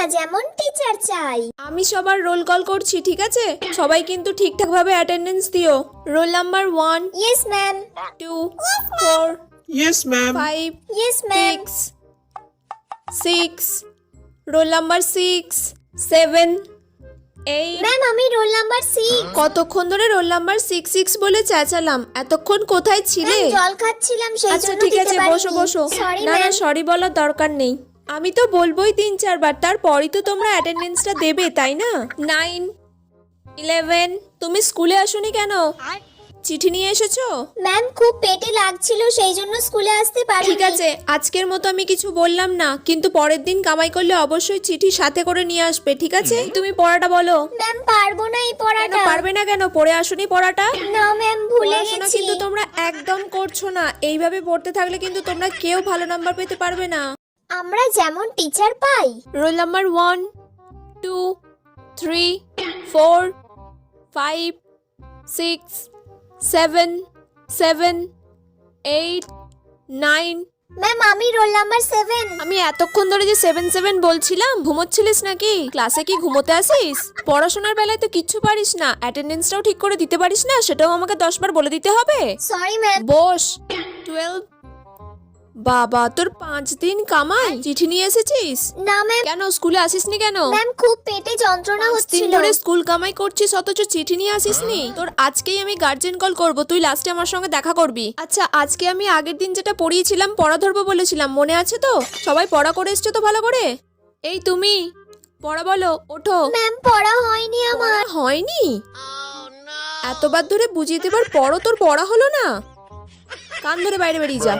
আমরা যেমন টিচার চাই। আমি সবার রোল কল করছি ঠিক আছে? সবাই কিন্তু ঠিকঠাক ভাবে অ্যাটেন্ডেন্স দিও roll number one yes ma'am two four Yes, ma'am. Five yes ma'am six six roll number six seven eight ma'am আমি রোল নাম্বার সিক্স কতক্ষণ ধরে রোল নাম্বার সিক্স সিক্স বলে চেঁচালাম? এতক্ষণ কোথায় ছিলে? জল খাচ্ছিলাম সেই আচ্ছা জন্য ঠিক দিতে আছে বসো পারিনি। বসো। না না ম্যাম সরি বলার দরকার নেই। আমি তো বলবোই তিন চারবার তারপরই তো তোমরা অ্যাটেন্ডেন্সটা দেবে তাই না? নাইন ইলেভেন তুমি স্কুলে আসোনি কেন? চিঠি নিয়ে এসেছ? ম্যাম খুব পেটে লাগছিল সেই জন্য স্কুলে আসতে পারি ঠিক আছে আজকের মতো আমি কিছু বললাম না কিন্তু পরের দিন কামাই করলে অবশ্যই চিঠি সাথে করে নিয়ে আসবে ঠিক আছে? তুমি পড়াটা বলো। ম্যাম পারব না এই পড়াটা। পারবে না কেন? পড়ে আসোনি পড়াটা? না ম্যাম ভুলে গেছি। কিন্তু তোমরা একদম করছ না। এইভাবে পড়তে থাকলে কিন্তু তোমরা কেউ ভালো নাম্বার পেতে পারবে না। আমরা যেমন টিচার পাই। Roll number one two three four five six seven seven eight nine ma'am আমি রোল নাম্বার সেভেন আমি এতক্ষণ ধরে যে সেভেন সেভেন বলছিলাম ঘুমোচ্ছিলিস নাকি? ক্লাসে কি ঘুমোতে আসিস? পড়াশোনার বেলায় তো কিচ্ছু পারিস না। অ্যাটেন্ডেন্সটাও ঠিক করে দিতে পারিস না সেটাও আমাকে দশবার বলে দিতে হবে। সরি ম্যাম বস। টুয়েলভ বাবা তোর পাঁচ দিন কামাই? চিঠি নিয়ে এসেছিস? না ম্যাম কেন স্কুলে আসিসনি কেন? ম্যাম খুব পেটে যন্ত্রণা দিন হচ্ছিল। ধরে স্কুল কামাই করছিস অথচ চিঠি নিয়ে আসিসনি? তোর আজকেই আমি গার্জেন কল করব তুই লাস্টে আমার সঙ্গে দেখা করবি। আচ্ছা আজকে আমি আগের দিন যেটা পড়িয়েছিলাম পড়া ধরবো বলেছিলাম মনে আছে তো? সবাই পড়া করে এসছো তো ভালো করে? এই তুমি পড়া বলো ওঠো। ম্যাম পড়া হয়নি আমার। পড়া হয়নি এতবার ধরে বুঝিয়ে দেবার পরও তোর পড়া হলো না? কান ধরে বাইরে বেরিয়ে যা।